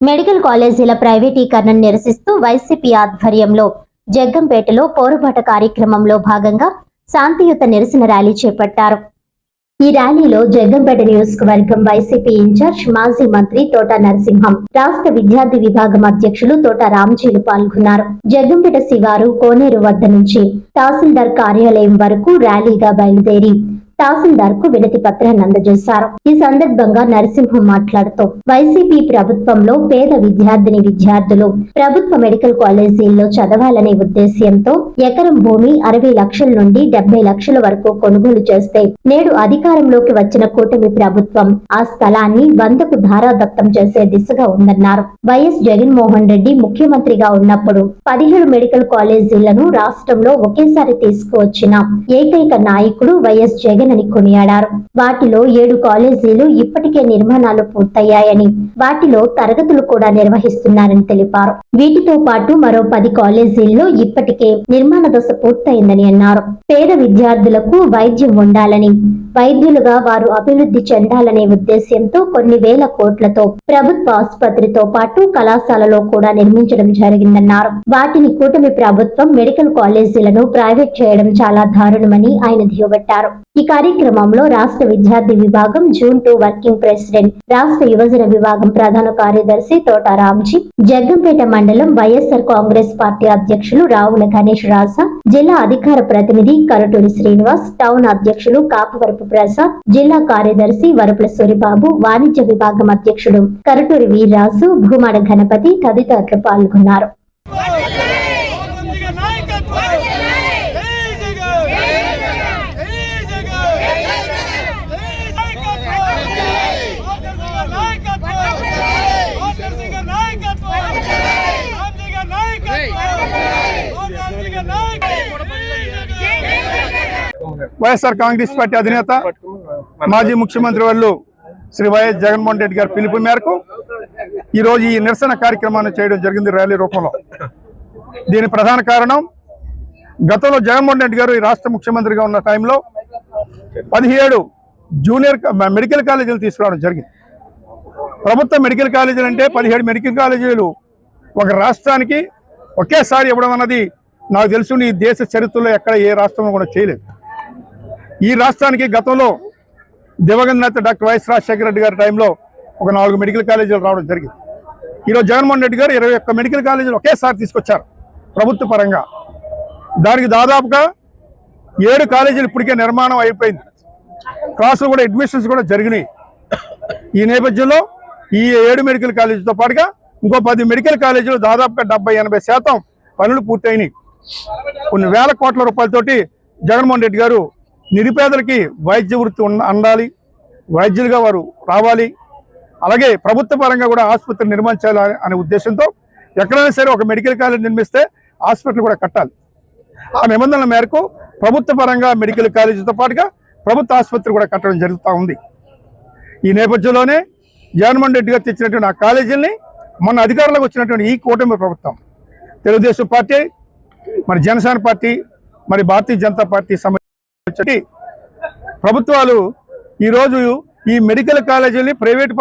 Medical కాలేజీల ప్రైవేటీకరణ నిరసిస్తూ వైసీపీ ఆధ్వర్యంలో జగ్గంపేటలో పోరుబాట కార్యక్రమంలో భాగంగా శాంతియుత నిరసన ర్యాలీ చేపట్టారు. ఈ ర్యాలీలో జగ్గంపేట నియోజకవర్గం వైసీపీ ఇన్ఛార్జ్ మాజీ మంత్రి తోట నరసింహం రాష్ట్ర విద్యార్థి విభాగం అధ్యక్షులు తోట రామ్జీలు పాల్గొన్నారు. జగ్గంపేట శివారు కోనేరు వద్ద నుంచి తహసీల్దార్ కార్యాలయం వరకు ర్యాలీగా బయలుదేరి తహసీల్దార్కు వినతి పత్రాన్ని అందజేశారు. ఈ సందర్భంగా నరసింహం మాట్లాడుతూ వైసీపీ ప్రభుత్వంలో పేద విద్యార్థిని విద్యార్థులు ప్రభుత్వ మెడికల్ కాలేజీల్లో చదవాలనే ఉద్దేశ్యంతో ఎకరం భూమి అరవై లక్షల నుండి డెబ్బై లక్షల వరకు కొనుగోలు చేస్తే నేడు అధికారంలోకి వచ్చిన కూటమి ప్రభుత్వం ఆ స్థలాన్ని వందకు ధారాదత్తం చేసే దిశగా ఉందన్నారు. వైఎస్ జగన్మోహన్ రెడ్డి ముఖ్యమంత్రిగా ఉన్నప్పుడు పదిహేడు మెడికల్ కాలేజీలను రాష్ట్రంలో ఒకేసారి తీసుకువచ్చిన ఏకైక నాయకుడు వైఎస్ జగన్ అని కొనియాడారు. వాటిలో ఏడు కాలేజీలు ఇప్పటికే నిర్మాణాలు పూర్తయ్యాయని వాటిలో తరగతులు కూడా నిర్వహిస్తున్నారని తెలిపారు. వీటితో పాటు మరో పది కాలేజీల్లో ఇప్పటికే నిర్మాణ దశ పూర్తయిందని అన్నారు. పేద విద్యార్థులకు వైద్యం ఉండాలని వైద్యులుగా వారు అభివృద్ధి చెందాలనే ఉద్దేశ్యంతో కొన్ని వేల కోట్లతో ప్రభుత్వ ఆసుపత్రితో పాటు కళాశాలలో కూడా నిర్మించడం జరిగిందన్నారు. వాటిని కూటమి ప్రభుత్వం మెడికల్ కాలేజీలను ప్రైవేట్ చేయడం చాలా దారుణమని ఆయన దిగబట్టారు. ఇక కార్యక్రమంలో రాష్ట్ర విద్యార్థి విభాగం జూన్ టూ వర్కింగ్ ప్రెసిడెంట్ రాష్ట్ర యువజన విభాగం ప్రధాన కార్యదర్శి తోట రామ్జీ జగ్గంపేట మండలం వైఎస్ఆర్ కాంగ్రెస్ పార్టీ అధ్యక్షులు రావుల గణేష్ రాజా జిల్లా అధికార ప్రతినిధి కరటూరి శ్రీనివాస్ టౌన్ అధ్యక్షులు కాపువరపు ప్రసాద్ జిల్లా కార్యదర్శి వరపుల సూరిబాబు వాణిజ్య విభాగం అధ్యక్షుడు కరటూరి వీర్రాజు భూమాడ గణపతి తదితరులు పాల్గొన్నారు. వైఎస్ఆర్ కాంగ్రెస్ పార్టీ అధినేత మాజీ ముఖ్యమంత్రి వాళ్ళు శ్రీ వైఎస్ జగన్మోహన్ రెడ్డి గారి పిలుపు మేరకు ఈరోజు ఈ నిరసన కార్యక్రమాన్ని చేయడం జరిగింది ర్యాలీ రూపంలో. దీని ప్రధాన కారణం గతంలో జగన్మోహన్ రెడ్డి గారు ఈ రాష్ట్ర ముఖ్యమంత్రిగా ఉన్న టైంలో పదిహేడు జూనియర్ మెడికల్ కాలేజీలు తీసుకురావడం జరిగింది. ప్రభుత్వ మెడికల్ కాలేజీలు అంటే పదిహేడు మెడికల్ కాలేజీలు ఒక రాష్ట్రానికి ఒకేసారి ఇవ్వడం అన్నది నాకు తెలుసు ఈ దేశ చరిత్రలో ఎక్కడ ఏ రాష్ట్రంలో కూడా చేయలేదు. ఈ రాష్ట్రానికి గతంలో దివంగత నేత డాక్టర్ వైఎస్ రాజశేఖర రెడ్డి గారి టైంలో ఒక నాలుగు మెడికల్ కాలేజీలు రావడం జరిగింది. ఈరోజు జగన్మోహన్ రెడ్డి గారు ఇరవై ఒక్క మెడికల్ కాలేజీలు ఒకేసారి తీసుకొచ్చారు ప్రభుత్వ పరంగా. దానికి దాదాపుగా ఏడు కాలేజీలు ఇప్పటికే నిర్మాణం అయిపోయింది. క్లాసులు కూడా అడ్మిషన్స్ కూడా జరిగినాయి. ఈ నేపథ్యంలో ఈ ఏడు మెడికల్ కాలేజీతో పాటుగా ఇంకో పది మెడికల్ కాలేజీలు దాదాపుగా డెబ్బై ఎనభై శాతం పనులు పూర్తయినాయి. కొన్ని వేల కోట్ల రూపాయలతోటి జగన్మోహన్ రెడ్డి గారు నిరుపేదలకి వైద్య వృత్తి ఉండాలి అందాలి వైద్యులుగా వారు రావాలి. అలాగే ప్రభుత్వ పరంగా కూడా ఆసుపత్రి నిర్మించాలి అనే ఉద్దేశంతో ఎక్కడైనా సరే ఒక మెడికల్ కాలేజ్ నిర్మిస్తే హాస్పిటల్ కూడా కట్టాలి. ఆ నిబంధనల మేరకు ప్రభుత్వ పరంగా మెడికల్ కాలేజీతో పాటుగా ప్రభుత్వ ఆసుపత్రి కూడా కట్టడం జరుగుతూ ఉంది. ఈ నేపథ్యంలోనే జగన్మోహన్ రెడ్డి గారు తెచ్చినటువంటి ఆ కాలేజీల్ని మొన్న అధికారంలోకి వచ్చినటువంటి ఈ కూటమి ప్రభుత్వం తెలుగుదేశం పార్టీ మరి జనసేన పార్టీ మరి భారతీయ జనతా పార్టీ సమ ప్రభుత్వాలు ఈరోజు ఈ మెడికల్ కాలేజీని ప్రైవేట్